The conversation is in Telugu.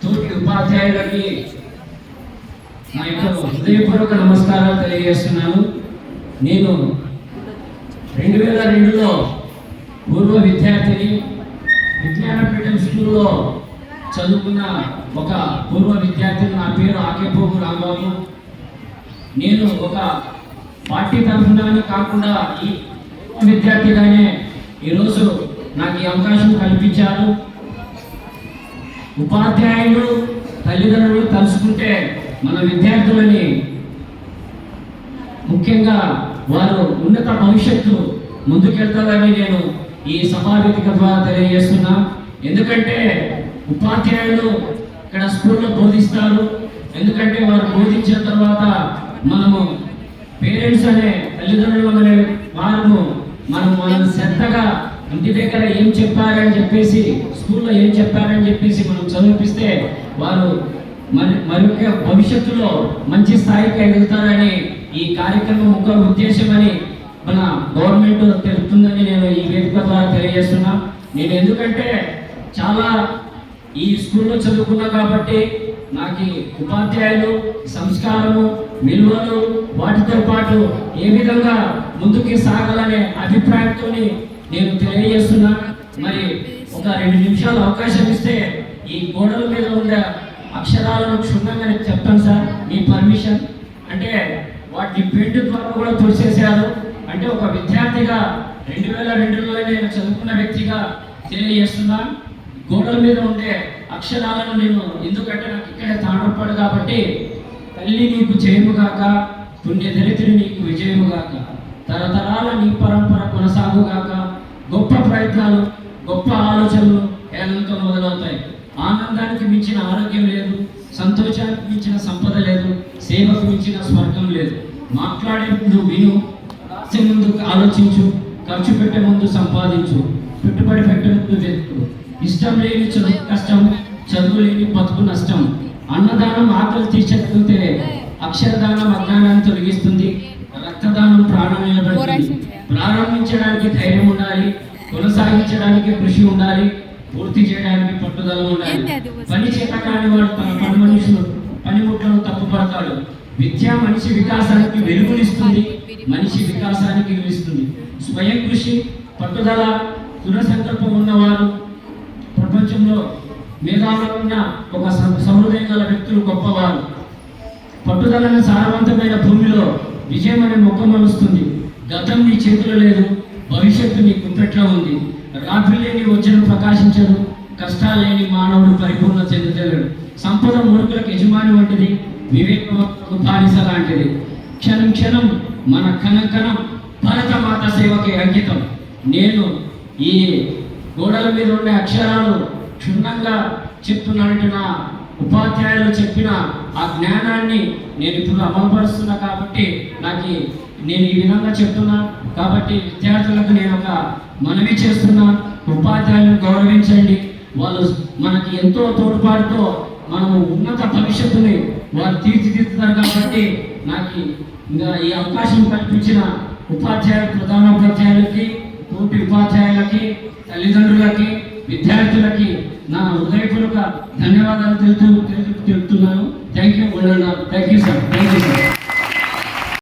తోటి ఉపాధ్యాయులకి నా యొక్క హృదయపూర్వక నమస్కారాలు తెలియజేస్తున్నాను. నేను రెండు వేల రెండులో పూర్వ విద్యార్థిని విజ్ఞానపీఠం స్కూల్లో చదువుకున్న ఒక పూర్వ విద్యార్థిని నా పేరు ఆకేపోగు రాంబాబు. నేను ఒక పార్టీ తరఫున కాకుండా ఈ విద్యార్థిగానే ఈరోజు నాకు ఈ అవకాశం కల్పించారు. ఉపాధ్యాయులు తల్లిదండ్రులు తలుచుకుంటే మన విద్యార్థులని ముఖ్యంగా వారు ఉన్నత భవిష్యత్తు ముందుకెళ్తారని నేను ఈ సభావేదిక ద్వారా తెలియజేస్తున్నా. ఎందుకంటే ఉపాధ్యాయులు ఇక్కడ స్కూల్లో బోధిస్తారు. ఎందుకంటే వారు బోధించిన తర్వాత మనము పేరెంట్స్ అనే తల్లిదండ్రులు అనే వారు మనం మనం శ్రద్ధగా ఇంటి దగ్గర ఏం చెప్పారని చెప్పేసి స్కూల్లో ఏం చెప్పారని చెప్పేసి మనం చదివిపిస్తే వారు మరి మరొక భవిష్యత్తులో మంచి స్థాయికి ఎదుగుతారని ఈ కార్యక్రమం ఒక ఉద్దేశమని మన గవర్నమెంట్ తెలుపుతుందని నేను ఈ వేదిక ద్వారా తెలియజేస్తున్నా. నేను ఎందుకంటే చాలా ఈ స్కూల్లో చదువుకున్నా కాబట్టి నాకు ఉపాధ్యాయులు సంస్కారము విలువలు వాటితో పాటు ఏ విధంగా ముందుకు సాగాలనే అభిప్రాయంతో నేను తెలియజేస్తున్నా మరి ఒక రెండు నిమిషాలు అవకాశం ఇస్తే ఈ గోడల మీద ఉండే అక్షరాలను క్షుణ్ణంగా నేను చెప్తాను సార్ మీ పర్మిషన్. అంటే వాటిని పెయింట్ ద్వారా కూడా తుడిచేశారు అంటే ఒక విద్యార్థిగా రెండు వేల రెండులో నేను చదువుకున్న వ్యక్తిగా తెలియజేస్తున్నా గోడల మీద ఉండే అక్షరాలను నేను ఎందుకంటే నాకు ఇక్కడే తాండ్రపాడు కాబట్టి తల్లి నీకు జయముగాక పుణ్యదరిద్రి నీకు విజయముగాక తరతరాల నీ పరంపర కొనసాగుగాక గొప్ప గొప్ప ఆలోచనలు హేళనతో మొదలవుతాయి. ఆనందానికి మించిన ఆరోగ్యం లేదు సంతోషానికి మించిన సంపద లేదు సేవకు మించిన స్వర్గం లేదు. మాట్లాడే ముందు విను రాసే ముందు ఆలోచించు ఖర్చు పెట్టే ముందు సంపాదించు పెట్టుబడి పెట్టే ముందు వెతుకు. ఇష్టం లేని చదువు కష్టం చదువు లేని బతుకు నష్టం. అన్నదానం ఆకలి తీర్చకపోతే అక్షరదానం అజ్ఞానాన్ని తొలగిస్తుంది రక్తదానం ప్రాణం ప్రారంభించడానికి ధైర్యం ఉండాలి కొనసాగించడానికి కృషి ఉండాలి పూర్తి చేయడానికి పట్టుదల ఉండాలి. పని చేత కాని వాడు తన పని మనుషులు పనిముట్లను తప్పుపడతాడు. విద్య మనిషి వికాసానికి వెలుగునిస్తుంది మనిషి వికాసానికి నిలుస్తుంది స్వయం కృషి పట్టుదల దృఢ సంకల్పం ఉన్నవారు ప్రపంచంలో మేధావులు ఉన్న ఒక స- సహృదయం గల వ్యక్తులు గొప్పవారు. పట్టుదలని సారవంతమైన భూమిలో విజయం అనే మొక్క మలుస్తుంది గతం నీ చేతిలో లేదు భవిష్యత్తు నీ గుప్పెట్లో ఉంది. రాత్రి లేని వచ్చిన ప్రకాశించడు. కష్టాలు లేని మానవుడు పరిపూర్ణ చెందుతలేడు. సంపద మూర్ఖులకు యజమాని వంటిది. వివేకవంతులకు బానిస లాంటిది. క్షణం క్షణం మన కణం కణం భరతమాత సేవకి అంకితం. నేను ఈ గోడల మీద ఉండే అక్షరాలు క్షుణ్ణంగా చెప్తున్నానంటే నా ఉపాధ్యాయులు చెప్పిన ఆ జ్ఞానాన్ని నేను ఇప్పుడు అమలుపరుస్తున్నా కాబట్టి నాకు నేను ఈ విధంగా చెప్తున్నా. కాబట్టి విద్యార్థులకు నేను ఒక మనవి చేస్తున్నా. ఉపాధ్యాయులను గౌరవించండి. వాళ్ళు మనకి ఎంతో తోడ్పాటుతో మనము ఉన్నత భవిష్యత్తుని వారు తీర్చిదిద్దుతారు కాబట్టి నాకు ఇంకా ఈ అవకాశం కల్పించిన ఉపాధ్యాయులు ప్రధానోపాధ్యాయులకి తోటి ఉపాధ్యాయులకి తల్లిదండ్రులకి విద్యార్థులకి నా హృదయపూర్వక ధన్యవాదాలు తెలుపుతూ తెలుపుతున్నాను thank you thank you sir thank you sir